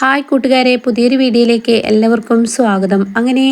Hi കൂട്ടുകാരെ പുതിയൊരു വീഡിയോയിലേക്ക് എല്ലാവർക്കും സ്വാഗതം. അങ്ങനെ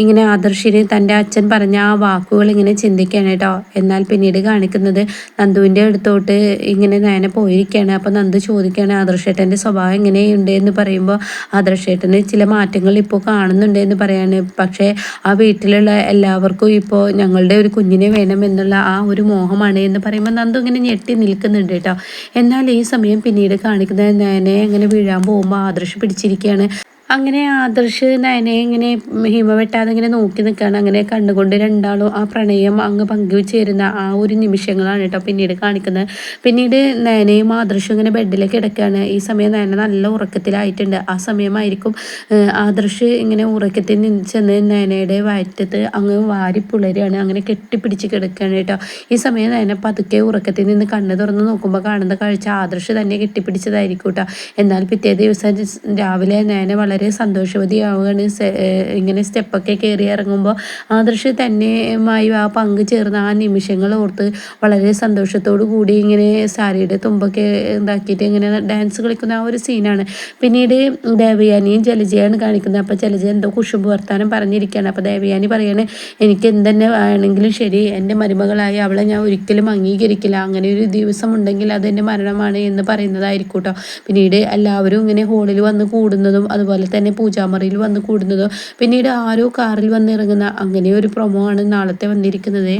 ഇങ്ങനെ ആദർശിന് തന്റെ അച്ഛൻ പറഞ്ഞ ആ വാക്കുകൾ ഇങ്ങനെ ചിന്തിക്കുകയാണ് കേട്ടോ. എന്നാൽ പിന്നീട് കാണിക്കുന്നത് നന്ദുവിന്റെ അടുത്തോട്ട് ഇങ്ങനെ നേനെ പോയിരിക്കുകയാണ്. അപ്പോൾ നന്ദു ചോദിക്കുകയാണ് ആദർശേട്ടന്റെ സ്വഭാവം എങ്ങനെയുണ്ട്? എന്ന് പറയുമ്പോൾ ആദർശേട്ടന് ചില മാറ്റങ്ങൾ ഇപ്പോൾ കാണുന്നുണ്ട് എന്ന് പറയാണ്. പക്ഷേ ആ വീട്ടിലുള്ള എല്ലാവർക്കും ഇപ്പോൾ ഞങ്ങളുടെ ഒരു കുഞ്ഞിനെ വേണം എന്നുള്ള ആ ഒരു മോഹമാണ് എന്ന് പറയുമ്പോൾ നന്ദു ഇങ്ങനെ ഞെട്ടി നിൽക്കുന്നുണ്ട് കേട്ടോ. എന്നാൽ ഈ സമയം പിന്നീട് കാണിക്കുന്നത് നേനെ ഇങ്ങനെ വീഴാൻ പോകുമ്പോൾ ആദർശ് പിടിച്ചിരിക്കുകയാണ് അങ്ങനെ ആദർശ് നയനെ ഇങ്ങനെ ഹിമ വെട്ടാതെ ഇങ്ങനെ നോക്കി നിൽക്കുകയാണ് അങ്ങനെ കണ്ടുകൊണ്ട് രണ്ടാളും ആ പ്രണയം അങ്ങ് പങ്കുവെച്ചേരുന്ന ആ ഒരു നിമിഷങ്ങളാണ് കേട്ടോ പിന്നീട് കാണിക്കുന്നത്. പിന്നീട് നയനയും ആദർശും ഇങ്ങനെ ബെഡിലേക്ക് കിടക്കുകയാണ്. ഈ സമയം നയന നല്ല ഉറക്കത്തിലായിട്ടുണ്ട്. ആ സമയമായിരിക്കും ആദർശ് ഇങ്ങനെ ഉറക്കത്തിൽ നിന്ന് ചെന്ന് നയനയുടെ വയറ്റത്ത് അങ്ങ് വാരി പുളരുകയാണ്. അങ്ങനെ കെട്ടിപ്പിടിച്ച് കിടക്കുകയാണ് കേട്ടോ. ഈ സമയം നയന പതുക്കെ ഉറക്കത്തിൽ നിന്ന് കണ്ണ് തുറന്ന് നോക്കുമ്പോൾ കാണുന്ന കാഴ്ച ആദർശ് തന്നെ കെട്ടിപ്പിടിച്ചതായിരിക്കും കേട്ടോ. എന്നാൽ പിറ്റേ ദിവസം രാവിലെ നയന വളരെ വളരെ സന്തോഷവതിയാവുകയാണ്. ഇങ്ങനെ സ്റ്റെപ്പൊക്കെ കയറി ഇറങ്ങുമ്പോൾ ആദർശ് തന്നെയുമായി ആ പങ്ക് ചേർന്ന ആ നിമിഷങ്ങൾ ഓർത്ത് വളരെ സന്തോഷത്തോടു കൂടി ഇങ്ങനെ സാരിയുടെ തുമ്പൊക്കെ ഇതാക്കിയിട്ട് ഇങ്ങനെ ഡാൻസ് കളിക്കുന്ന ആ ഒരു സീനാണ്. പിന്നീട് ദേവയാനിയും ജലജയാണ് കാണിക്കുന്നത്. അപ്പോൾ ജലജ എന്തോ കുശുമ്പ് വർത്താനം പറഞ്ഞിരിക്കുകയാണ്. അപ്പോൾ ദേവയാനി പറയാണ് എനിക്ക് എന്തെന്നെ വേണമെങ്കിലും ശരി എന്റെ മരുമകളായി അവളെ ഞാൻ ഒരിക്കലും അംഗീകരിക്കില്ല. അങ്ങനെ ഒരു ദിവസം ഉണ്ടെങ്കിൽ അത് എന്റെ മരണമാണ് എന്ന് പറയുന്നതായിരിക്കും കേട്ടോ. പിന്നീട് എല്ലാവരും ഇങ്ങനെ ഹോളിൽ വന്ന് കൂടുന്നതും അതുപോലെ തന്നെ പൂജാമറിയിൽ വന്ന് കൂടുന്നതോ. പിന്നീട് ആരോ കാറിൽ വന്നിറങ്ങുന്ന അങ്ങനെ ഒരു പ്രൊമോ ആണ് നാളത്തെ വന്നിരിക്കുന്നത്.